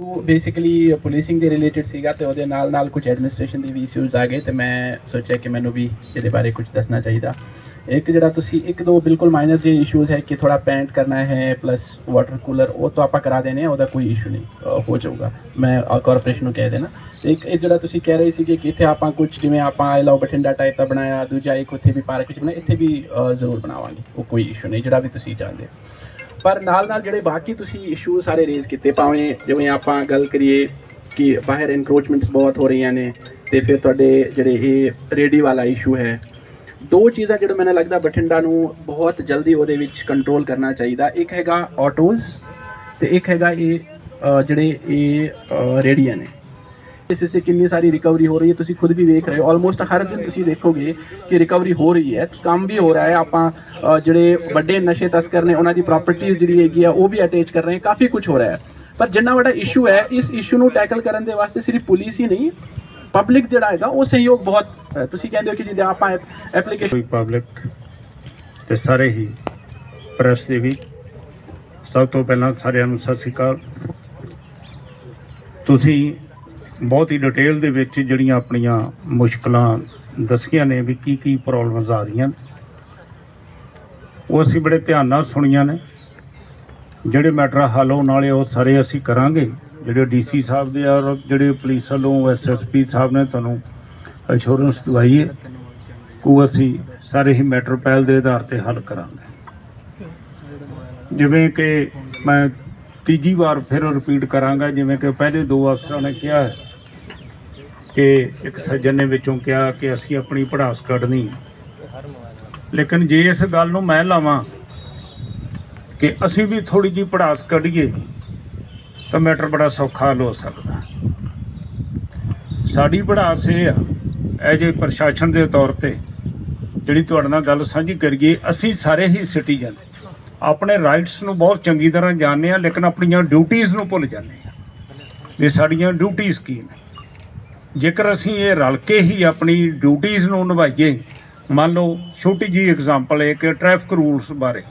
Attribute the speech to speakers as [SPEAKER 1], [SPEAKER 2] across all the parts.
[SPEAKER 1] ਉਹ basically policing ਦੇ related ਸੀਗਾ ਤੇ ਉਹਦੇ ਨਾਲ ਨਾਲ ਕੁਝ ਐਡਮਿਨਿਸਟ੍ਰੇਸ਼ਨ ਦੇ ਵੀ ਇਸ਼ੂਜ਼ ਆ ਗਏ ਤੇ ਮੈਂ ਸੋਚਿਆ ਕਿ ਮੈਨੂੰ ਵੀ ਇਹਦੇ ਬਾਰੇ ਕੁਝ ਦੱਸਣਾ ਚਾਹੀਦਾ। ਇੱਕ ਜਿਹੜਾ ਤੁਸੀਂ ਇੱਕ ਦੋ ਬਿਲਕੁਲ ਮਾਈਨਰ ਜਿਹੇ ਇਸ਼ੂਜ਼ ਹੈ ਕਿ ਥੋੜਾ ਪੇਂਟ ਕਰਨਾ ਹੈ ਪਲੱਸ ਵਾਟਰ ਕੂਲਰ ਉਹ ਤਾਂ ਆਪਾਂ ਕਰਾ ਦੇਣੇ ਆ, ਉਹਦਾ ਕੋਈ ਇਸ਼ੂ ਨਹੀਂ ਹੋ ਜਾਊਗਾ। ਮੈਂ ਕਾਰਪੋਰੇਸ਼ਨ ਨੂੰ ਕਹਿ ਦੇਣਾ। ਤੇ ਇੱਕ ਇਹ ਜਿਹੜਾ ਤੁਸੀਂ ਕਹਿ ਰਹੇ ਸੀਗੇ ਕਿ ਇੱਥੇ ਆਪਾਂ ਕੁਝ ਜਿਵੇਂ ਆਪਾਂ ਆਈ ਲਵ ਬਠਿੰਡਾ ਟਾਈਪ ਦਾ ਬਣਾਇਆ, ਦੂਜਾ ਇੱਕ ਉੱਥੇ ਵੀ ਪਾਰਕ ਵਿੱਚ ਬਣਾਇਆ, ਇੱਥੇ ਵੀ ਜ਼ਰੂਰ ਬਣਾਵਾਂਗੇ, ਉਹ ਕੋਈ ਇਸ਼ੂ ਨਹੀਂ, ਜਿਹੜਾ ਵੀ ਤੁਸੀਂ ਚਾਹੁੰਦੇ ਹੋ। ਪਰ ਨਾਲ ਨਾਲ ਜਿਹੜੇ ਬਾਕੀ ਤੁਸੀਂ ਇਸ਼ੂ ਸਾਰੇ ਰੇਜ਼ ਕੀਤੇ ਭਾਵੇਂ ਜਿਵੇਂ ਆਪਾਂ ਗੱਲ ਕਰੀਏ ਕਿ ਬਾਹਰ ਇਨਕਰੋਚਮੈਂਟਸ ਬਹੁਤ ਹੋ ਰਹੀਆਂ ਨੇ ਤੇ ਫਿਰ ਤੁਹਾਡੇ ਜਿਹੜੇ ਇਹ ਰੇਡੀ ਵਾਲਾ ਇਸ਼ੂ ਹੈ ਦੋ ਚੀਜ਼ਾਂ ਜਿਹੜਾ ਮੈਨੂੰ ਲੱਗਦਾ ਬਠਿੰਡਾ ਨੂੰ ਬਹੁਤ ਜਲਦੀ ਉਹਦੇ ਵਿੱਚ ਕੰਟਰੋਲ ਕਰਨਾ ਚਾਹੀਦਾ। ਇੱਕ ਹੈਗਾ ਆਟੋਜ਼ ਤੇ ਇੱਕ ਹੈਗਾ ਇਹ ਜਿਹੜੇ ਇਹ ਅ, ਰੇੜੀਆਂ ਨੇ। ਇਸ ਤੇ ਕਿੰਨੀ ਸਾਰੀ ਰਿਕਵਰੀ ਹੋ ਰਹੀ ਹੈ, ਤੁਸੀਂ ਖੁਦ ਵੀ ਵੇਖ ਰਹੇ ਹੋ। ਆਲਮੋਸਟ ਹਰ ਦਿਨ ਤੁਸੀਂ ਦੇਖੋਗੇ ਕਿ ਰਿਕਵਰੀ ਹੋ ਰਹੀ ਹੈ, ਕੰਮ ਵੀ ਹੋ ਰਿਹਾ ਹੈ। ਆਪਾਂ ਜਿਹੜੇ ਵੱਡੇ ਨਸ਼ੇ ਤਸਕਰ ਨੇ, ਉਹਨਾਂ ਦੀ ਪ੍ਰਾਪਰਟੀਆਂ ਜਿਹੜੀ ਹੈਗੀ ਆ, ਉਹ ਵੀ ਅਟੈਚ ਕਰ ਰਹੇ ਹਾਂ। ਕਾਫੀ ਕੁਝ ਹੋ ਰਿਹਾ ਹੈ। ਪਰ ਜਿੰਨਾ ਵੱਡਾ ਇਸ਼ੂ ਹੈ, ਇਸ ਇਸ਼ੂ ਨੂੰ ਟੈਕਲ ਕਰਨ ਦੇ ਵਾਸਤੇ ਸਿਰਫ ਪੁਲਿਸ ਹੀ ਨਹੀਂ ਪਬਲਿਕ ਜਿਹੜਾ ਹੈਗਾ, ਉਹ ਸਹਿਯੋਗ ਬਹੁਤ ਹੈ। ਤੁਸੀਂ ਕਹਿੰਦੇ ਹੋ ਕਿ ਜਿੱਦਾਂ ਆਪਾਂ ਐਪਲੀਕੇਸ਼ਨ
[SPEAKER 2] ਪਬਲਿਕ ਤੇ ਸਾਰੇ ਹੀ ਪ੍ਰੈਸ ਦੇ ਵੀ ਸਭ ਤੋਂ ਪਹਿਲਾਂ ਸਾਰਿਆਂ ਨੂੰ ਸਤਿ ਸ਼੍ਰੀ ਅਕਾਲ। ਤੁਸੀਂ ਬਹੁਤ ਹੀ ਡਿਟੇਲ ਦੇ ਵਿੱਚ ਜਿਹੜੀਆਂ ਆਪਣੀਆਂ ਮੁਸ਼ਕਲਾਂ ਦੱਸੀਆਂ ਨੇ ਵੀ ਕੀ ਕੀ ਪ੍ਰੋਬਲਮਸ ਆ ਰਹੀਆਂ ਉਹ ਅਸੀਂ ਬੜੇ ਧਿਆਨ ਨਾਲ ਸੁਣੀਆਂ ਨੇ। ਜਿਹੜੇ ਮੈਟਰ ਹੱਲ ਹੋਣ ਵਾਲੇ ਉਹ ਸਾਰੇ ਅਸੀਂ ਕਰਾਂਗੇ। ਜਿਹੜੇ ਡੀਸੀ ਸਾਹਿਬ ਦੇ ਔਰ ਜਿਹੜੇ ਪੁਲਿਸ ਵੱਲੋਂ ਐਸਐਸਪੀ ਸਾਹਿਬ ਨੇ ਤੁਹਾਨੂੰ ਅਸ਼ੋਰੈਂਸ ਦਵਾਈ ਹੈ, ਉਹ ਅਸੀਂ ਸਾਰੇ ਹੀ ਮੈਟਰ ਪਹਿਲ ਦੇ ਆਧਾਰ ਤੇ ਹੱਲ ਕਰਾਂਗੇ। ਜਿਵੇਂ ਕਿ ਮੈਂ ਤੀਜੀ ਵਾਰ ਫਿਰ ਰਿਪੀਟ ਕਰਾਂਗਾ, ਜਿਵੇਂ ਕਿ ਪਹਿਲੇ ਦੋ ਅਫਸਰਾਂ ਨੇ ਕਿਹਾ ਕਿ ਇੱਕ ਸੱਜਣ ਨੇ ਵਿੱਚੋਂ ਕਿਹਾ ਕਿ ਅਸੀਂ ਆਪਣੀ ਪੜਾਸ ਕੱਢਣੀ ਲੇਕਿਨ ਜੇ ਇਸ ਗੱਲ ਨੂੰ ਮੈਂ ਲਾਵਾਂ ਕਿ ਅਸੀਂ ਵੀ ਥੋੜੀ ਜਿਹੀ ਪੜਾਸ ਕੱਢੀਏ, ਤਾਂ ਮੈਟਰ ਬੜਾ ਸੌਖਾ ਹੱਲ ਹੋ ਸਕਦਾ ਸਾਡੀ ਪੜਾਸ ਇਹ ਆ ਐਜ ਏ ਪ੍ਰਸ਼ਾਸਨ ਦੇ ਤੌਰ ਤੇ ਜਿਹੜੀ ਤੁਹਾਡੇ ਨਾਲ ਗੱਲ ਸਾਂਝੀ ਕਰੀਏ, ਅਸੀਂ ਸਾਰੇ ਹੀ ਸਿਟੀਜ਼ਨ ਆਪਣੇ ਰਾਈਟਸ ਨੂੰ ਬਹੁਤ ਚੰਗੀ ਤਰ੍ਹਾਂ ਜਾਣਦੇ ਆ ਲੇਕਿਨ ਆਪਣੀਆਂ ਡਿਊਟੀਆਂ ਨੂੰ ਭੁੱਲ ਜਾਂਦੇ ਆ ਵੀ ਸਾਡੀਆਂ ਡਿਊਟੀਆਂ ਕੀ ਨੇ? ਜੇਕਰ ਅਸੀਂ ਇਹ ਰਲ ਕੇ ਹੀ ਆਪਣੀ ਡਿਊਟੀਆਂ ਨੂੰ ਨਿਭਾਈਏ, ਮੰਨ ਲਓ ਛੋਟੀ ਜੀ ਐਗਜ਼ਾਮਪਲ ਹੈ ਕਿ ਟ੍ਰੈਫਿਕ ਰੂਲਸ ਬਾਰੇ।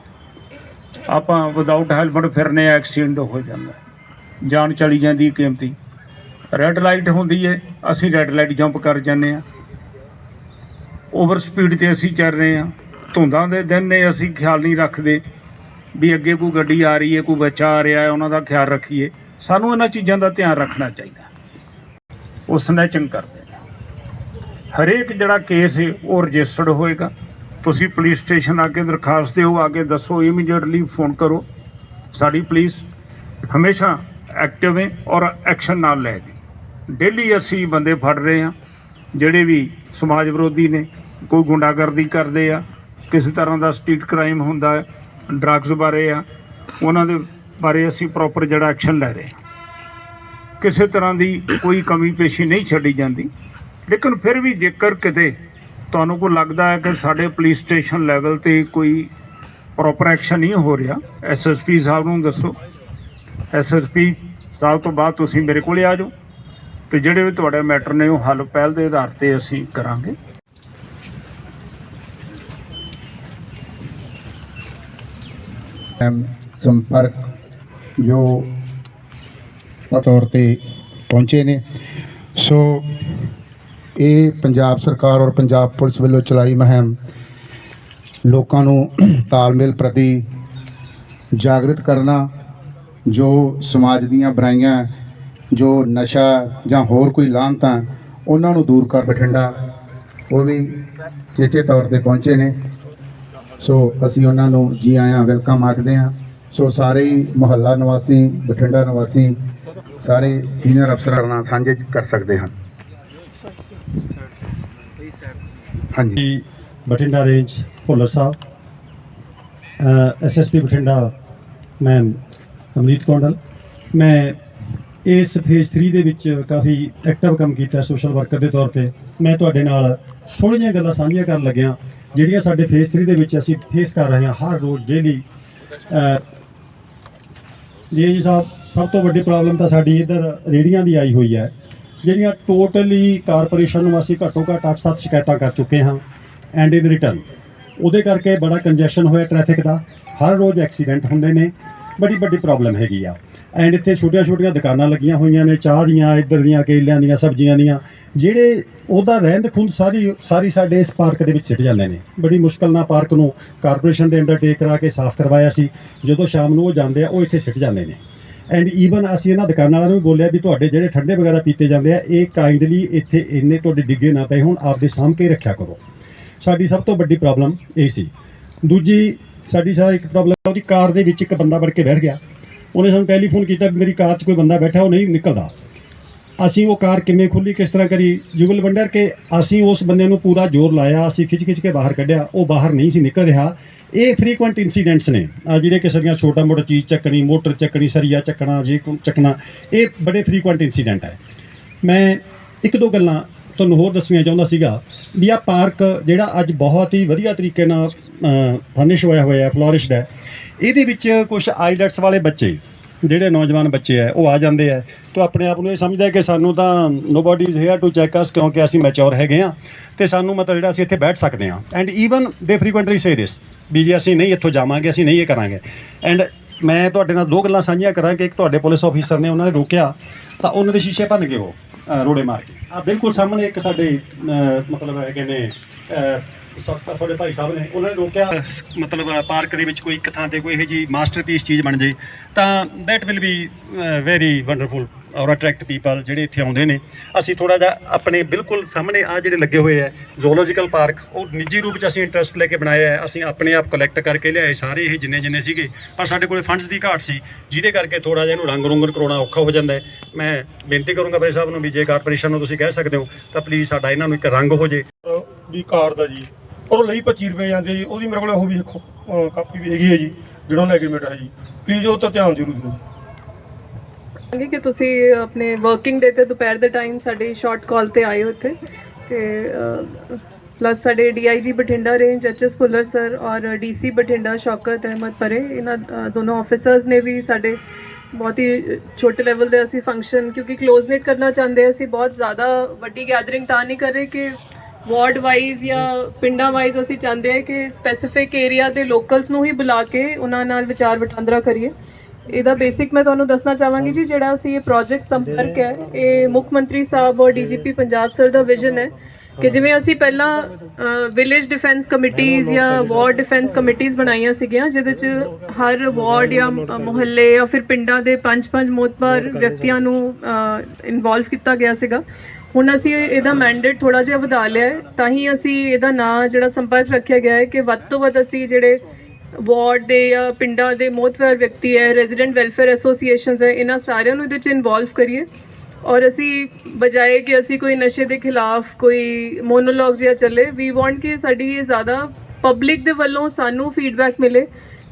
[SPEAKER 2] ਆਪਾਂ ਵਿਦਆਊਟ ਹੈਲਮਟ ਫਿਰਨੇ ਐਕਸੀਡੈਂਟ ਹੋ ਜਾਂਦਾ। ਜਾਨ ਚਲੀ ਜਾਂਦੀ ਕੀਮਤੀ। ਰੈੱਡ ਲਾਈਟ ਹੁੰਦੀ ਹੈ, ਅਸੀਂ ਰੈੱਡ ਲਾਈਟ ਜੰਪ ਕਰ ਜਾਂਦੇ ਆ ਓਵਰ ਸਪੀਡ ਤੇ ਅਸੀਂ ਚੱਲ ਰਹੇ ਆ ਧੁੰਦਾਂ ਦੇ ਦਿਨ ਨੇ, ਅਸੀਂ ਖਿਆਲ ਨਹੀਂ ਰੱਖਦੇ। ਵੀ ਅੱਗੇ ਕੋਈ ਗੱਡੀ ਆ ਰਹੀ ਹੈ, ਕੋਈ ਬੱਚਾ ਆ ਰਿਹਾ ਹੈ, ਉਹਨਾਂ ਦਾ ਖਿਆਲ ਰੱਖੀਏ। ਸਾਨੂੰ ਇਹਨਾਂ ਚੀਜ਼ਾਂ ਦਾ ਧਿਆਨ ਰੱਖਣਾ ਚਾਹੀਦਾ। ਉਹ ਸਨੈਚਿੰਗ ਕਰਦੇ ਨੇ ਹਰੇਕ ਜਿਹੜਾ ਕੇਸ ਹੈ, ਉਹ ਰਜਿਸਟਰਡ ਹੋਏਗਾ। ਤੁਸੀਂ ਪੁਲਿਸ ਸਟੇਸ਼ਨ ਆ ਕੇ ਦਰਖਾਸਤ ਦਿਓ ਆ ਕੇ ਦੱਸੋ ਇਮੀਡੀਏਟਲੀ ਫੋਨ ਕਰੋ। ਸਾਡੀ ਪੁਲਿਸ ਹਮੇਸ਼ਾ ਐਕਟਿਵ ਹੈ ਔਰ ਐਕਸ਼ਨ ਨਾਲ ਲੈ ਗਈ। ਡੇਲੀ ਅਸੀਂ ਬੰਦੇ ਫੜ ਰਹੇ ਹਾਂ, ਜਿਹੜੇ ਵੀ ਸਮਾਜ ਵਿਰੋਧੀ ਨੇ, ਕੋਈ ਗੁੰਡਾਗਰਦੀ ਕਰਦੇ ਆ, ਕਿਸੇ ਤਰ੍ਹਾਂ ਦਾ ਸਟਰੀਟ ਕ੍ਰਾਈਮ ਹੁੰਦਾ ਹੈ ਡਰੱਗਸ ਬਾਰੇ ਆ, ਉਹਨਾਂ ਦੇ ਬਾਰੇ ਅਸੀਂ ਪ੍ਰੋਪਰ ਜਿਹੜਾ ਐਕਸ਼ਨ ਲੈ ਰਹੇ ਹਾਂ। ਕਿਸੇ ਤਰ੍ਹਾਂ ਦੀ ਕੋਈ ਕਮੀ ਪੇਸ਼ੀ ਨਹੀਂ ਛੱਡੀ ਜਾਂਦੀ। ਲੇਕਿਨ ਫਿਰ ਵੀ ਜੇਕਰ ਕਿਤੇ ਤੁਹਾਨੂੰ ਕੋਈ ਲੱਗਦਾ ਹੈ ਕਿ ਸਾਡੇ ਪੁਲਿਸ ਸਟੇਸ਼ਨ ਲੈਵਲ ਤੇ ਕੋਈ ਪ੍ਰੋਪਰ ਐਕਸ਼ਨ ਨਹੀਂ ਹੋ ਰਿਹਾ ਐਸਐਸਪੀ ਸਾਹਿਬ ਨੂੰ ਦੱਸੋ। ਐਸਐਸਪੀ ਸਾਹਿਬ ਤੋਂ ਬਾਅਦ ਤੁਸੀਂ ਮੇਰੇ ਕੋਲੇ ਆ ਜਾਓ ਤੇ ਜਿਹੜੇ ਵੀ ਤੁਹਾਡੇ ਮੈਟਰ ਨੇ ਉਹ ਹੱਲ ਪਹਿਲ ਦੇ ਆਧਾਰ ਤੇ ਅਸੀਂ ਕਰਾਂਗੇ।
[SPEAKER 3] ਸੰਪਰਕ ਜੋ ਤੌਰ ਤੇ ਪਹੁੰਚੇ ਨੇ। ਸੋ ਇਹ ਪੰਜਾਬ ਸਰਕਾਰ ਔਰ ਪੰਜਾਬ ਪੁਲਿਸ ਵੱਲੋਂ ਚਲਾਈ ਮੁਹਿੰਮ ਲੋਕਾਂ ਨੂੰ ਤਾਲਮੇਲ ਪ੍ਰਤੀ ਜਾਗਰਿਤ ਕਰਨਾ, ਜੋ ਸਮਾਜ ਦੀਆਂ ਬੁਰਾਈਆਂ, ਜੋ ਨਸ਼ਾ ਜਾਂ ਹੋਰ ਕੋਈ ਲਾਹਨਤਾਂ, ਉਹਨਾਂ ਨੂੰ ਦੂਰ ਕਰ ਬਠਿੰਡਾ, ਉਹ ਵੀ ਚੇਚੇ ਤੌਰ ਤੇ ਪਹੁੰਚੇ ਨੇ। ਸੋ ਅਸੀਂ ਉਹਨਾਂ ਨੂੰ ਜੀ ਆਇਆਂ, ਵੈਲਕਮ ਆਖਦੇ ਹਾਂ। ਸੋ ਸਾਰੇ ਹੀ ਮੁਹੱਲਾ ਨਿਵਾਸੀ, ਬਠਿੰਡਾ ਨਿਵਾਸੀ, ਸਾਰੇ ਸੀਨੀਅਰ ਅਫਸਰਾਂ ਨਾਲ ਸਾਂਝੇ ਕਰ ਸਕਦੇ ਹਨ ਹਾਂਜੀ।
[SPEAKER 4] Bathinda range Bhullar sahib. SSP Bathinda ma'am Amrit Kondal. ਮੈਂ ਇਸ ਫੇਜ਼ 3 ਦੇ ਵਿੱਚ ਕਾਫੀ ਐਕਟਿਵ ਕੰਮ ਕੀਤਾ ਸੋਸ਼ਲ ਵਰਕਰ ਦੇ ਤੌਰ ਤੇ। ਮੈਂ ਤੁਹਾਡੇ ਨਾਲ ਥੋੜ੍ਹੀਆਂ ਗੱਲਾਂ ਸਾਂਝੀਆਂ ਕਰਨ ਲੱਗਿਆ। ਜਿਹੜੀਆਂ ਸਾਡੇ ਫੇਸ 3 ਦੇ ਵਿੱਚ ਅਸੀਂ ਫੇਸ ਕਰ ਰਹੇ ਹਾਂ ਹਰ ਰੋਜ਼ ਡੇਲੀ ਜੀ ਸਾਹਿਬ ਸਭ ਤੋਂ ਵੱਡੀ ਪ੍ਰੋਬਲਮ ਤਾਂ ਸਾਡੀ ਇੱਧਰ ਰੇੜੀਆਂ ਦੀ ਆਈ ਹੋਈ ਹੈ। ਜਿਹੜੀਆਂ ਟੋਟਲੀ ਕਾਰਪੋਰੇਸ਼ਨ ਨੂੰ ਅਸੀਂ ਘੱਟੋ ਘੱਟ 8-7 ਸ਼ਿਕਾਇਤਾਂ ਕਰ ਚੁੱਕੇ ਹਾਂ ਐਂਡ ਇਨ ਰਿਟਰਨ ਉਹਦੇ ਕਰਕੇ ਬੜਾ ਕੰਜੈਸ਼ਨ ਹੋਇਆ ਟ੍ਰੈਫਿਕ ਦਾ। ਹਰ ਰੋਜ਼ ਐਕਸੀਡੈਂਟ ਹੁੰਦੇ ਨੇ। ਬੜੀ ਵੱਡੀ ਪ੍ਰੋਬਲਮ ਹੈਗੀ ਆ। ਐਂਡ ਇੱਥੇ ਛੋਟੀਆਂ-ਛੋਟੀਆਂ ਦੁਕਾਨਾਂ ਲੱਗੀਆਂ ਹੋਈਆਂ ਨੇ, ਚਾਹ ਦੀਆਂ, ਇੱਧਰ ਦੀਆਂ, ਕੇਲਿਆਂ ਦੀਆਂ, ਸਬਜ਼ੀਆਂ ਦੀਆਂ। ਜਿਹੜੇ ਉਹਦਾ ਰਹਿੰਦ ਖੁੰਦ ਸਾਰੀ ਸਾਰੀ ਸਾਡੇ ਇਸ ਪਾਰਕ ਦੇ ਵਿੱਚ ਸਿੱਟ ਜਾਂਦੇ ਨੇ। ਬੜੀ ਮੁਸ਼ਕਲ ਨਾਲ ਪਾਰਕ ਨੂੰ ਕਾਰਪੋਰੇਸ਼ਨ ਦੇ ਅੰਡਰਟੇਕ ਕਰਾ ਕੇ ਸਾਫ਼ ਕਰਵਾਇਆ ਸੀ। ਜਦੋਂ ਸ਼ਾਮ ਨੂੰ ਉਹ ਜਾਂਦੇ ਆ, ਉਹ ਇੱਥੇ ਸਿੱਟ ਜਾਂਦੇ ਨੇ। ਐਂਡ ਈਵਨ ਅਸੀਂ ਇਹਨਾਂ ਦੁਕਾਨਾਂ ਵਾਲਿਆਂ ਨੂੰ ਵੀ ਬੋਲਿਆ ਵੀ ਤੁਹਾਡੇ ਜਿਹੜੇ ਠੰਡੇ ਵਗੈਰਾ ਪੀਤੇ ਜਾਂਦੇ ਆ, ਇਹ ਕਾਈਂਡਲੀ ਇੱਥੇ ਇੰਨੇ ਤੁਹਾਡੇ ਡਿੱਗੇ ਨਾ ਪਏ ਹੁਣ, ਆਪਦੇ ਸਾਂਭ ਕੇ ਰੱਖਿਆ ਕਰੋ। ਸਾਡੀ ਸਭ ਤੋਂ ਵੱਡੀ ਪ੍ਰੋਬਲਮ ਇਹ ਸੀ। ਦੂਜੀ, ਸਾਡੀ ਸਾਰੀ ਇੱਕ ਪ੍ਰੋਬਲਮ ਉਹਦੀ ਕਾਰ ਦੇ ਵਿੱਚ ਇੱਕ ਬੰਦਾ ਵੜ ਕੇ ਬੈਠ ਗਿਆ। ਉਹਨੇ ਸਾਨੂੰ ਟੈਲੀਫੋਨ ਕੀਤਾ ਵੀ ਮੇਰੀ ਕਾਰ 'ਚ ਕੋਈ ਬੰਦਾ ਬੈਠਾ, ਉਹ ਨਹੀਂ ਨਿਕਲਦਾ। ਅਸੀਂ ਉਹ ਕਾਰ ਕਿਵੇਂ ਖੁੱਲੀ, ਕਿਸ ਤਰ੍ਹਾਂ ਕਰੀ? ਜੁਗਲ ਵੰਡਰ ਕੇ ਅਸੀਂ ਉਸ ਬੰਦੇ ਨੂੰ ਪੂਰਾ ਜ਼ੋਰ ਲਾਇਆ, ਅਸੀਂ ਖਿੱਚ ਖਿੱਚ ਕੇ ਬਾਹਰ ਕੱਢਿਆ, ਉਹ ਬਾਹਰ ਨਹੀਂ ਸੀ ਨਿਕਲ ਰਿਹਾ। ਇਹ ਫ੍ਰੀਕੁਐਂਟ ਇਨਸੀਡੈਂਟਸ ਨੇ ਜਿਹੜੇ ਕਿਸੇ ਦੀਆਂ ਛੋਟਾ ਮੋਟਾ ਚੀਜ਼ ਚੱਕਣੀ, ਮੋਟਰ ਚੱਕਣੀ, ਸਰੀਆ ਚੱਕਣਾ, ਜੇ ਚੱਕਣਾ, ਇਹ ਬੜੇ ਫ੍ਰੀਕੁਐਂਟ ਇਨਸੀਡੈਂਟ ਹੈ। ਮੈਂ ਇੱਕ ਦੋ ਗੱਲਾਂ ਤੁਹਾਨੂੰ ਹੋਰ ਦੱਸਣੀਆਂ ਚਾਹੁੰਦਾ ਸੀਗਾ ਵੀ ਆ ਪਾਰਕ ਜਿਹੜਾ ਅੱਜ ਬਹੁਤ ਹੀ ਵਧੀਆ ਤਰੀਕੇ ਨਾਲ ਫਰਨਿਸ਼ ਹੋਇਆ ਹੋਇਆ ਹੈ ਫਲੋਰਿਸ਼ਡ ਹੈ। ਇਹਦੇ ਵਿੱਚ ਕੁਝ ਆਈਲੈਟਸ ਵਾਲੇ ਬੱਚੇ ਜਿਹੜੇ ਨੌਜਵਾਨ ਬੱਚੇ ਹੈ ਉਹ ਆ ਜਾਂਦੇ ਹੈ ਤਾਂ ਆਪਣੇ ਆਪ ਨੂੰ ਇਹ ਸਮਝਦਾ ਕਿ ਸਾਨੂੰ ਤਾਂ nobody is here to check us ਕਿਉਂਕਿ ਅਸੀਂ ਮੈਚੁਰ ਹੈਗੇ ਆ ਤੇ ਸਾਨੂੰ ਮਤਲਬ ਜਿਹੜਾ ਅਸੀਂ ਇੱਥੇ ਬੈਠ ਸਕਦੇ ਹਾਂ and even the frequently say this ਵੀ ਜੇ ਅਸੀਂ ਨਹੀਂ ਇੱਥੋਂ ਜਾਵਾਂਗੇ, ਅਸੀਂ ਨਹੀਂ ਇਹ ਕਰਾਂਗੇ। ਐਂਡ ਮੈਂ ਤੁਹਾਡੇ ਨਾਲ ਦੋ ਗੱਲਾਂ ਸਾਂਝੀਆਂ ਕਰਾਂ ਕਿ ਇੱਕ ਤੁਹਾਡੇ ਪੁਲਿਸ ਆਫੀਸਰ ਨੇ ਉਹਨਾਂ ਨੇ ਰੋਕਿਆ, ਤਾਂ ਉਹਨਾਂ ਦੇ ਸ਼ੀਸ਼ੇ ਭੰਨ ਗਏ ਉਹ ਰੋੜੇ ਮਾਰ ਕੇ। ਆ ਬਿਲਕੁਲ ਸਾਹਮਣੇ ਇੱਕ ਸਾਡੇ ਮਤਲਬ ਹੈਗੇ ਨੇ ਸਖਤ ਤੁਹਾਡੇ ਭਾਈ ਸਾਹਿਬ ਨੇ ਉਹਨਾਂ ਨੇ ਰੋਕਿਆ। ਮਤਲਬ ਪਾਰਕ ਦੇ ਵਿੱਚ ਕੋਈ ਇੱਕ ਥਾਂ ਤੇ ਕੋਈ ਇਹੋ ਜੀ ਮਾਸਟਰਪੀਸ ਚੀਜ਼ ਬਣ ਜੇ ਤਾਂ that will be very wonderful ਔਰ ਅਟਰੈਕਟ ਪੀਪਲ ਜਿਹੜੇ ਇੱਥੇ ਆਉਂਦੇ ਨੇ। ਅਸੀਂ ਥੋੜਾ ਜਿਹਾ ਆਪਣੇ ਬਿਲਕੁਲ ਸਾਹਮਣੇ ਆ ਜਿਹੜੇ ਲੱਗੇ ਹੋਏ ਆ ਜ਼ੂਲੋਜੀਕਲ ਪਾਰਕ ਉਹ ਨਿੱਜੀ ਰੂਪ 'ਚ ਅਸੀਂ ਇੰਟਰਸਟ ਲੈ ਕੇ ਬਣਾਇਆ ਹੈ ਅਸੀਂ ਆਪਣੇ ਆਪ ਕਲੈਕਟ ਕਰਕੇ ਲਿਆਏ ਸਾਰੇ ਇਹ ਜਿੰਨੇ ਜਿੰਨੇ ਸੀਗੇ ਪਰ ਸਾਡੇ ਕੋਲੇ ਫੰਡਸ ਦੀ ਘਾਟ ਸੀ ਜਿਹਦੇ ਕਰਕੇ ਥੋੜਾ ਜਿਹਾ ਇਹਨੂੰ ਰੰਗ ਰੁੰਗਰ ਕਰਾਉਣਾ ਔਖਾ ਹੋ ਜਾਂਦਾ ਮੈਂ ਬੇਨਤੀ ਕਰੂੰਗਾ ਭਾਈ ਸਾਹਿਬ ਨੂੰ ਵੀ ਜੇ ਕਾਰਪੋਰੇਸ਼ਨ ਨੂੰ ਤੁਸੀਂ ਕਹਿ ਸਕਦੇ ਹੋ ਤਾਂ ਪਲੀਜ਼ ਸਾਡਾ ਇਹਨਾਂ ਨੂੰ ਇੱਕ ਰੰਗ ਹੋ ਜੇ।
[SPEAKER 5] ਵੀ ਕਾਰ ਦਾ ਜੀ। ਉਹ ਲਈ 25 ਰੁਪਏ ਜਾਂਦੇ ਜੀ ਉਹਦੀ ਮੇਰੇ ਕੋਲ ਉਹ ਵੀ ਦੇਖੋ ਅਹ ਕਾਪੀ ਵੀ ਹੈਗੀ ਹੈ ਜੀ ਜਿਹੜਾ ਉਹਦਾ ਐਗਰੀਮੈਂਟ ਹੈ ਜੀ। ਪਲੀਜ਼ ਉਹ ਤਾਂ ਧਿਆਨ ਜ਼ਰੂਰ ਦਿਓ ਜੀ।
[SPEAKER 6] ਚਾਹਾਂਗੀ ਕਿ ਤੁਸੀਂ ਆਪਣੇ ਵਰਕਿੰਗ ਡੇ ਤੇ ਦੁਪਹਿਰ ਦੇ ਟਾਈਮ ਸਾਡੇ ਸ਼ਾਰਟ ਕਾਲ ਤੇ ਆਏ ਹੋ ਇੱਥੇ। ਤੇ ਪਲੱਸ ਸਾਡੇ DIG Bathinda range HS Bhullar sir ਔਰ ਡੀਸੀ ਬਠਿੰਡਾ ਸ਼ੌਕਤ ਅਹਿਮਦ ਪਰੇ ਇਹਨਾਂ ਅ, ਦੋਨੋਂ ਆਫੀਸਰਸ ਨੇ ਵੀ ਸਾਡੇ ਬਹੁਤ ਹੀ ਛੋਟੇ ਲੈਵਲ ਦੇ ਅਸੀਂ ਫੰਕਸ਼ਨ ਕਿਉਂਕਿ ਕਲੋਜ਼ ਕਰਨਾ ਚਾਹੁੰਦੇ ਹਾਂ ਅਸੀਂ ਬਹੁਤ ਜ਼ਿਆਦਾ ਵੱਡੀ ਗੈਦਰਿੰਗ ਤਾਂ ਨਹੀਂ ਕਰ ਰਹੇ ਕਿ ਵਾਰਡ ਵਾਈਜ਼ ਜਾਂ ਪਿੰਡਾਂ ਵਾਈਜ਼ ਅਸੀਂ ਚਾਹੁੰਦੇ ਹਾਂ ਕਿ ਸਪੈਸੀਫਿਕ ਏਰੀਆ ਦੇ ਲੋਕਲਸ ਨੂੰ ਹੀ ਬੁਲਾ ਕੇ ਉਹਨਾਂ ਨਾਲ ਵਿਚਾਰ ਵਟਾਂਦਰਾ ਕਰੀਏ। ਇਹਦਾ ਬੇਸਿਕ ਮੈਂ ਤੁਹਾਨੂੰ ਦੱਸਣਾ ਚਾਹਾਂਗੀ ਜੀ, ਜਿਹੜਾ ਅਸੀਂ ਇਹ ਪ੍ਰੋਜੈਕਟ ਸੰਪਰਕ ਹੈ, ਇਹ ਮੁੱਖ ਮੰਤਰੀ ਸਾਹਿਬ ਔਰ ਡੀਜੀਪੀ ਪੰਜਾਬ ਸਰ ਦਾ ਵਿਜ਼ਨ ਹੈ ਕਿ ਜਿਵੇਂ ਅਸੀਂ ਪਹਿਲਾਂ ਵਿਲੇਜ ਡਿਫੈਂਸ ਕਮੇਟੀਆਂ ਜਾਂ ਵਾਰਡ ਡਿਫੈਂਸ ਕਮੇਟੀਆਂ ਬਣਾਈਆਂ ਸੀਗੀਆਂ, ਜਿਹਦੇ ਚ ਹਰ ਵਾਰਡ ਜਾਂ ਮੁਹੱਲੇ ਜਾਂ ਫਿਰ ਪਿੰਡਾਂ ਦੇ ਪੰਜ ਪੰਜ ਮੋਤਬਰ ਵਿਅਕਤੀਆਂ ਨੂੰ ਇਨਵੋਲਵ ਕੀਤਾ ਗਿਆ ਸੀਗਾ। ਹੁਣ ਅਸੀਂ ਇਹਦਾ ਮੈਂਡੇਟ ਥੋੜਾ ਜਿਹਾ ਵਧਾ ਲਿਆ ਹੈ, ਤਾਂ ਹੀ ਅਸੀਂ ਇਹਦਾ ਨਾਂ ਜਿਹੜਾ ਸੰਪਰਕ ਰੱਖਿਆ ਗਿਆ ਹੈ ਕਿ ਵੱਧ ਤੋਂ ਵੱਧ ਅਸੀਂ ਜਿਹੜੇ ਵਾਰਡ ਦੇ ਜਾਂ ਪਿੰਡਾਂ ਦੇ ਮੋਤਬਰ ਵਿਅਕਤੀ ਹੈ ਰੈਜ਼ੀਡੈਂਟ ਵੈਲਫੇਅਰ ਐਸੋਸੀਏਸ਼ਨਸ ਹੈ, ਇਹਨਾਂ ਸਾਰਿਆਂ ਨੂੰ ਇਹਦੇ ਚ ਇਨਵੋਲਵ ਕਰੀਏ। ਔਰ ਅਸੀਂ ਬਜਾਏ ਕਿ ਅਸੀਂ ਕੋਈ ਨਸ਼ੇ ਦੇ ਖਿਲਾਫ ਕੋਈ ਮੋਨੋਲੋਗ ਜਿਹਾ ਚੱਲੇ ਵੀ ਵਾਂਟ ਕਿ ਸਾਡੀ ਇਹ ਜ਼ਿਆਦਾ ਪਬਲਿਕ ਦੇ ਵੱਲੋਂ ਸਾਨੂੰ ਫੀਡਬੈਕ ਮਿਲੇ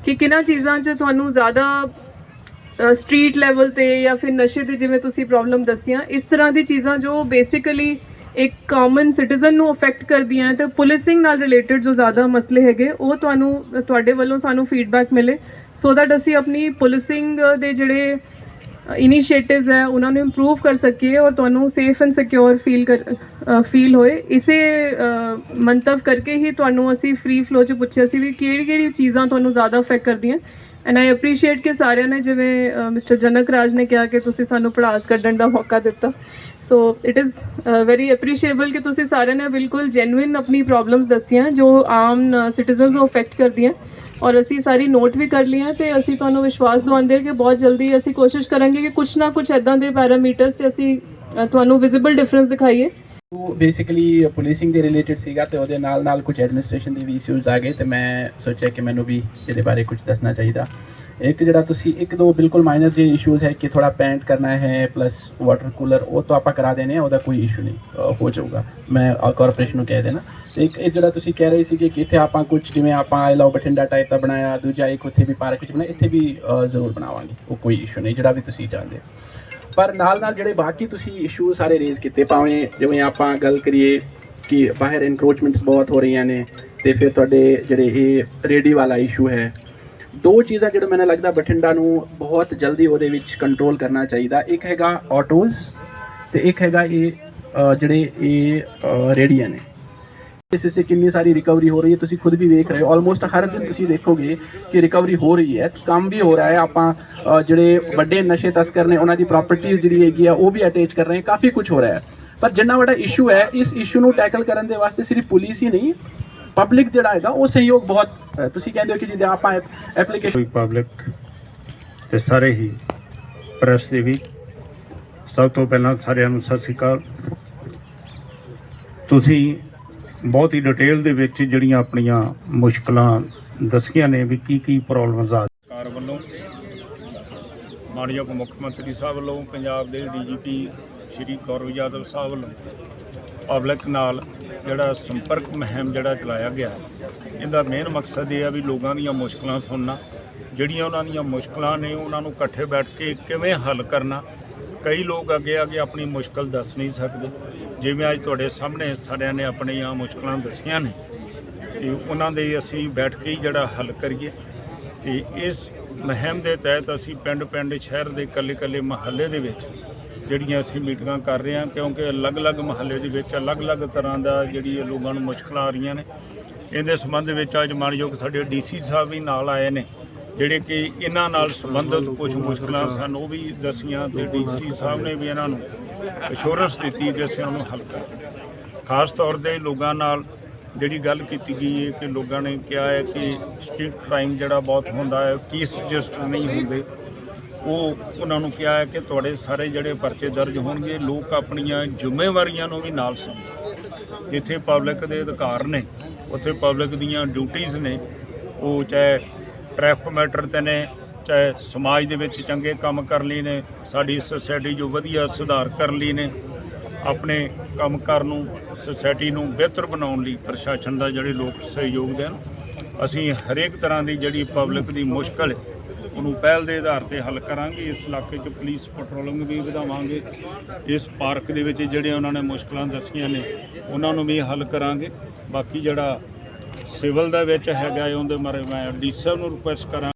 [SPEAKER 6] ਕਿ ਕਿਹਨਾਂ ਚੀਜ਼ਾਂ 'ਚ ਤੁਹਾਨੂੰ ਜ਼ਿਆਦਾ ਸਟਰੀਟ ਲੈਵਲ ਤੇ ਜਾਂ ਫਿਰ ਨਸ਼ੇ ਦੀ ਜਿਵੇਂ ਤੁਸੀਂ ਪ੍ਰੋਬਲਮ ਦੱਸੀਆਂ, ਇਸ ਤਰ੍ਹਾਂ ਦੀ ਚੀਜ਼ਾਂ ਜੋ ਬੇਸਿਕਲੀ ਇੱਕ ਕਾਮਨ ਸਿਟੀਜ਼ਨ ਨੂੰ ਅਫੈਕਟ ਕਰਦੀਆਂ ਹੈ ਤੇ ਪੁਲਿਸਿੰਗ ਨਾਲ ਰਿਲੇਟਡ ਜੋ ਜ਼ਿਆਦਾ ਮਸਲੇ ਹੈਗੇ, ਉਹ ਤੁਹਾਨੂੰ, ਤੁਹਾਡੇ ਵੱਲੋਂ ਸਾਨੂੰ ਫੀਡਬੈਕ ਮਿਲੇ। ਸੋ ਦੈਟ ਅਸੀਂ ਆਪਣੀ ਪੁਲਿਸਿੰਗ ਦੇ ਜਿਹੜੇ ਇਨੀਸ਼ੀਏਟਿਵਸ ਹੈ, ਉਹਨਾਂ ਨੂੰ ਇੰਪਰੂਵ ਕਰ ਸਕੀਏ ਔਰ ਤੁਹਾਨੂੰ ਸੇਫ ਐਂਡ ਸਿਕਿਉਰ ਫੀਲ ਕਰ ਫੀਲ ਹੋਏ। ਇਸੇ ਮੰਤਵ ਕਰਕੇ ਹੀ ਤੁਹਾਨੂੰ ਅਸੀਂ ਫ੍ਰੀ ਫਲੋ ਚ ਪੁੱਛਿਆ ਸੀ ਵੀ ਕਿਹੜੀ ਕਿਹੜੀ ਚੀਜ਼ਾਂ ਤੁਹਾਨੂੰ ਜ਼ਿਆਦਾ ਅਫੈਕਟ ਕਰਦੀਆਂ। ਐਂਡ ਆਈ ਅਪਰੀਸ਼ੀਏਟ ਕਿ ਸਾਰਿਆਂ ਨੇ ਜਿਵੇਂ ਮਿਸਟਰ ਜਨਕ ਰਾਜ ਨੇ ਕਿਹਾ ਕਿ ਤੁਸੀਂ ਸਾਨੂੰ ਪੜਾਸ ਕੱਢਣ ਦਾ ਮੌਕਾ ਦਿੱਤਾ so it is very appreciable ਕਿ ਤੁਸੀਂ ਸਾਰਿਆਂ ਨੇ ਬਿਲਕੁਲ ਜੈਨੂਇਨ ਆਪਣੀ ਪ੍ਰੋਬਲਮਸ ਦੱਸੀਆਂ ਜੋ ਆਮ ਸਿਟੀਜ਼ਨਸ ਨੂੰ ਅਫੈਕਟ ਕਰਦੀਆਂ ਔਰ ਅਸੀਂ ਸਾਰੀ ਨੋਟ ਵੀ ਕਰ ਲਈਆਂ ਤੇ ਅਸੀਂ ਤੁਹਾਨੂੰ ਵਿਸ਼ਵਾਸ ਦਿਵਾਉਂਦੇ ਹਾਂ ਕਿ ਬਹੁਤ ਜਲਦੀ ਅਸੀਂ ਕੋਸ਼ਿਸ਼ ਕਰਾਂਗੇ ਕਿ ਕੁਝ ਨਾ ਕੁਝ ਐਦਾਂ ਦੇ ਪੈਰਾਮੀਟਰਸ ਤੇ ਅਸੀਂ ਤੁਹਾਨੂੰ ਵਿਜ਼ੀਬਲ ਡਿਫਰੈਂਸ ਦਿਖਾਈਏ
[SPEAKER 1] ਉਹ ਬੇਸਿਕਲੀ ਪੁਲਿਸਿੰਗ ਦੇ ਰਿਲੇਟਡ ਸੀਗਾ ਤੇ ਉਹਦੇ ਨਾਲ ਨਾਲ ਕੁਝ ਐਡਮਿਨਿਸਟ੍ਰੇਸ਼ਨ ਦੇ ਵੀ ਇਸ਼ੂਜ਼ ਆ ਗਏ ਤੇ ਮੈਂ ਸੋਚਿਆ ਕਿ ਮੈਨੂੰ ਵੀ ਇਹਦੇ ਬਾਰੇ ਕੁਝ ਦੱਸਣਾ ਚਾਹੀਦਾ। ਇੱਕ ਜਿਹੜਾ ਤੁਸੀਂ, ਇੱਕ ਦੋ ਬਿਲਕੁਲ ਮਾਈਨਰ ਜੇ ਇਸ਼ੂਜ਼ ਹੈ ਕਿ ਥੋੜਾ ਪੇਂਟ ਕਰਨਾ ਹੈ ਪਲੱਸ ਵਾਟਰ ਕੂਲਰ ਉਹ ਤਾਂ ਆਪਾਂ ਕਰਾ ਦੇਣੇ ਆ, ਉਹਦਾ ਕੋਈ ਇਸ਼ੂ ਨਹੀਂ ਹੋ ਜਾਊਗਾ। ਮੈਂ ਕਾਰਪੋਰੇਸ਼ਨ ਨੂੰ ਕਹਿ ਦੇਣਾ। ਤੇ ਇੱਕ ਇਹ ਜਿਹੜਾ ਤੁਸੀਂ ਕਹਿ ਰਹੇ ਸੀਗੇ ਕਿ ਇੱਥੇ ਆਪਾਂ ਕੁਝ ਜਿਵੇਂ ਆਪਾਂ ਆਈ ਲਵ ਬਠਿੰਡਾ ਟਾਈਪ ਦਾ ਬਣਾਇਆ, ਦੂਜਾ ਇੱਕ ਉੱਥੇ ਵੀ ਪਾਰਕ ਵਿੱਚ ਬਣਾਇਆ, ਇੱਥੇ ਵੀ ਜ਼ਰੂਰ ਬਣਾਵਾਂਗੇ, ਉਹ ਕੋਈ ਇਸ਼ੂ ਨਹੀਂ, ਜਿਹੜਾ ਵੀ ਤੁਸੀਂ ਚਾਹੁੰਦੇ ਹੋ। ਪਰ ਨਾਲ ਨਾਲ ਜਿਹੜੇ ਬਾਕੀ ਤੁਸੀਂ ਇਸ਼ੂ ਸਾਰੇ ਰੇਜ਼ ਕੀਤੇ, ਭਾਵੇਂ ਜਿਵੇਂ ਆਪਾਂ ਗੱਲ ਕਰੀਏ ਕਿ ਬਾਹਰ ਇਨਕਰੋਚਮੈਂਟਸ ਬਹੁਤ ਹੋ ਰਹੀਆਂ ਨੇ ਤੇ ਫਿਰ ਤੁਹਾਡੇ ਜਿਹੜੇ ਇਹ ਰੇਡੀ ਵਾਲਾ ਇਸ਼ੂ ਹੈ, ਦੋ ਚੀਜ਼ਾਂ ਜਿਹੜਾ ਮੈਨੂੰ ਲੱਗਦਾ ਬਠਿੰਡਾ ਨੂੰ ਬਹੁਤ ਜਲਦੀ ਉਹਦੇ ਵਿੱਚ ਕੰਟਰੋਲ ਕਰਨਾ ਚਾਹੀਦਾ। ਇੱਕ ਹੈਗਾ ਆਟੋਜ਼ ਤੇ ਇੱਕ ਹੈਗਾ ਇਹ ਜਿਹੜੇ ਇਹ ਰੇੜੀਆਂ ਨੇ। ਇਸ ਤੇ ਕਿੰਨੀ ਸਾਰੀ ਰਿਕਵਰੀ ਹੋ ਰਹੀ ਹੈ ਤੁਸੀਂ ਖੁਦ ਵੀ ਵੇਖ ਰਹੇ ਹੋ। ਆਲਮੋਸਟ ਹਰ ਦਿਨ ਤੁਸੀਂ ਦੇਖੋਗੇ ਕਿ ਰਿਕਵਰੀ ਹੋ ਰਹੀ ਹੈ, ਕੰਮ ਵੀ ਹੋ ਰਿਹਾ ਹੈ। ਆਪਾਂ ਜਿਹੜੇ ਵੱਡੇ ਨਸ਼ੇ ਤਸਕਰ ਨੇ, ਉਹਨਾਂ ਦੀ ਪ੍ਰਾਪਰਟੀਆਂ ਜਿਹੜੀ ਹੈਗੀ ਆ, ਉਹ ਵੀ ਅਟੈਚ ਕਰ ਰਹੇ ਹਾਂ। ਕਾਫੀ ਕੁਝ ਹੋ ਰਿਹਾ ਹੈ। ਪਰ ਜਿੰਨਾ ਵੱਡਾ ਇਸ਼ੂ ਹੈ, ਇਸ ਇਸ਼ੂ ਨੂੰ ਟੈਕਲ ਕਰਨ ਦੇ ਵਾਸਤੇ ਸਿਰਫ ਪੁਲਿਸ ਹੀ ਨਹੀਂ ਪਬਲਿਕ ਜਿਹੜਾ ਹੈਗਾ, ਉਹ ਸਹਿਯੋਗ ਬਹੁਤ ਤੁਸੀਂ ਕਹਿੰਦੇ ਹੋ ਕਿ ਜਿੱਦਾਂ ਆਪਾਂ ਐਪਲੀਕੇਸ਼ਨ
[SPEAKER 2] ਪਬਲਿਕ ਤੇ ਸਾਰੇ ਹੀ ਪ੍ਰੈਸ ਦੇ ਵੀ ਸਭ ਤੋਂ ਪਹਿਲਾਂ ਸਾਰਿਆਂ ਨੂੰ ਸਤਿ ਸ੍ਰੀ ਅਕਾਲ। ਤੁਸੀਂ ਬਹੁਤ ਹੀ ਡਿਟੇਲ ਦੇ ਵਿੱਚ ਜਿਹੜੀਆਂ ਆਪਣੀਆਂ ਮੁਸ਼ਕਲਾਂ ਦੱਸੀਆਂ ਨੇ ਵੀ ਕੀ ਕੀ ਪ੍ਰੋਬਲਮਸ ਆ। ਸਰਕਾਰ ਵੱਲੋਂ ਮਾਨਯੋਗ ਮੁੱਖ ਮੰਤਰੀ ਸਾਹਿਬ ਵੱਲੋਂ ਪੰਜਾਬ ਦੇ ਡੀਜੀਪੀ ਸ਼੍ਰੀ ਗੌਰਵ ਯਾਦਵ ਸਾਹਿਬ ਵੱਲੋਂ ਪਬਲਿਕ ਨਾਲ ਜਿਹੜਾ ਸੰਪਰਕ ਮੁਹਿੰਮ ਜਿਹੜਾ ਚਲਾਇਆ ਗਿਆ, ਇਹਦਾ ਮੇਨ ਮਕਸਦ ਇਹ ਆ ਵੀ ਲੋਕਾਂ ਦੀਆਂ ਮੁਸ਼ਕਲਾਂ ਸੁਣਨਾ, ਜਿਹੜੀਆਂ ਉਹਨਾਂ ਦੀਆਂ ਮੁਸ਼ਕਲਾਂ ਨੇ ਉਹਨਾਂ ਨੂੰ ਇਕੱਠੇ ਬੈਠ ਕੇ ਕਿਵੇਂ ਹੱਲ ਕਰਨਾ ਕਈ ਲੋਕ ਅੱਗੇ ਆ ਕੇ ਆਪਣੀ ਮੁਸ਼ਕਲ ਦੱਸ ਨਹੀਂ ਸਕਦੇ। ਜਿਵੇਂ ਅੱਜ ਤੁਹਾਡੇ ਸਾਹਮਣੇ ਸਾਰਿਆਂ ਨੇ ਆਪਣੀਆਂ ਮੁਸ਼ਕਲਾਂ ਦੱਸੀਆਂ ਨੇ, ਤੇ ਉਹਨਾਂ ਦੇ ਅਸੀਂ ਬੈਠ ਕੇ ਹੀ ਜਿਹੜਾ ਹੱਲ ਕਰੀਏ। ਤੇ ਇਸ ਮੁਹਿੰਮ ਦੇ ਤਹਿਤ ਅਸੀਂ ਪਿੰਡ ਪਿੰਡ ਸ਼ਹਿਰ ਦੇ ਇਕੱਲੇ ਇਕੱਲੇ ਮਹੱਲੇ ਦੇ ਵਿੱਚ ਜਿਹੜੀਆਂ ਅਸੀਂ ਮੀਟਿੰਗਾਂ ਕਰ ਰਹੇ ਹਾਂ, ਕਿਉਂਕਿ ਅਲੱਗ-ਅਲੱਗ ਮਹੱਲੇ ਦੇ ਵਿੱਚ ਅਲੱਗ-ਅਲੱਗ ਤਰ੍ਹਾਂ ਦਾ ਜਿਹੜੀ ਇਹ ਲੋਕਾਂ ਨੂੰ ਮੁਸ਼ਕਲਾਂ ਆ ਰਹੀਆਂ ਨੇ। ਇਹਦੇ ਸੰਬੰਧ ਵਿੱਚ ਅੱਜ ਮਾਨਯੋਗ ਸਾਡੇ ਡੀਸੀ ਸਾਹਿਬ ਵੀ ਨਾਲ ਆਏ ਨੇ। ਜਿਹੜੇ ਕਿ ਇਹਨਾਂ ਨਾਲ ਸੰਬੰਧਿਤ ਕੁਝ ਮੁਸ਼ਕਲਾਂ ਸਨ, ਉਹ ਵੀ ਦੱਸੀਆਂ ਤੇ ਡੀਸੀ ਸਾਹਿਬ ਨੇ ਵੀ ਇਹਨਾਂ ਨੂੰ ਅਸ਼ੋਰੈਂਸ ਦਿੱਤੀ ਕਿ ਅਸੀਂ ਉਹਨੂੰ ਹੱਲ ਕਰ ਖਾਸ ਤੌਰ ਤੇ ਲੋਕਾਂ ਨਾਲ ਜਿਹੜੀ ਗੱਲ ਕੀਤੀ ਗਈ ਹੈ ਕਿ ਲੋਕਾਂ ਨੇ ਕਿਹਾ ਹੈ ਕਿ ਸਟਰੀਟ ਕ੍ਰਾਈਮ ਜਿਹੜਾ ਬਹੁਤ ਹੁੰਦਾ ਹੈ ਕੇਸ ਰਜਿਸਟਰ ਨਹੀਂ ਹੁੰਦੇ। ਉਹ ਉਹਨਾਂ ਨੂੰ ਕਿਹਾ ਹੈ ਕਿ ਤੁਹਾਡੇ ਸਾਰੇ ਜਿਹੜੇ ਪਰਚੇ ਦਰਜ ਹੋਣਗੇ, ਲੋਕ ਆਪਣੀਆਂ ਜ਼ਿੰਮੇਵਾਰੀਆਂ ਨੂੰ ਵੀ ਨਾਲ ਸਮਝਣ। ਜਿੱਥੇ ਪਬਲਿਕ ਦੇ ਅਧਿਕਾਰ ਨੇ, ਉੱਥੇ ਪਬਲਿਕ ਦੀਆਂ ਡਿਊਟੀਆਂ ਨੇ, ਉਹ ਚਾਹੇ ਟ੍ਰੈਫਿਕ ਮੈਟਰ ਤੇ ਨੇ, ਚਾਹੇ ਸਮਾਜ ਦੇ ਵਿੱਚ ਚੰਗੇ ਕੰਮ ਕਰ ਲਈ ਨੇ, ਸਾਡੀ ਸੋਸਾਇਟੀ ਜੋ ਵਧੀਆ ਸੁਧਾਰ ਕਰਨ ਲਈ ਨੇ, ਆਪਣੇ ਕੰਮਕਾਰ ਨੂੰ ਸੋਸਾਇਟੀ ਨੂੰ ਬਿਹਤਰ ਬਣਾਉਣ ਲਈ ਪ੍ਰਸ਼ਾਸਨ ਦਾ ਜਿਹੜੇ ਲੋਕ ਸਹਿਯੋਗ ਦੇਣ, ਅਸੀਂ ਹਰੇਕ ਤਰ੍ਹਾਂ ਦੀ ਜਿਹੜੀ ਪਬਲਿਕ ਦੀ ਮੁਸ਼ਕਲ ਉਹਨੂੰ ਪਹਿਲ ਦੇ ਆਧਾਰ ਤੇ ਹੱਲ ਕਰਾਂਗੇ, ਇਸ ਇਲਾਕੇ 'ਚ ਪੁਲਿਸ ਪੈਟਰੋਲਿੰਗ ਵੀ ਵਧਾਵਾਂਗੇ, ਇਸ ਪਾਰਕ ਦੇ ਵਿੱਚ ਜਿਹੜੇ ਉਹਨਾਂ ਨੇ ਮੁਸ਼ਕਲਾਂ ਦੱਸੀਆਂ ਨੇ, ਉਹਨਾਂ ਨੂੰ ਵੀ ਹੱਲ ਕਰਾਂਗੇ, ਬਾਕੀ ਜਿਹੜਾ ਸਿਵਲ ਦੇ ਵਿੱਚ ਹੈਗਾ ਉਹਦੇ ਬਾਰੇ ਮੈਂ ਡੀ ਸਾਹਿਬ ਨੂੰ ਰਿਕੁਐਸਟ ਕਰਾਂ।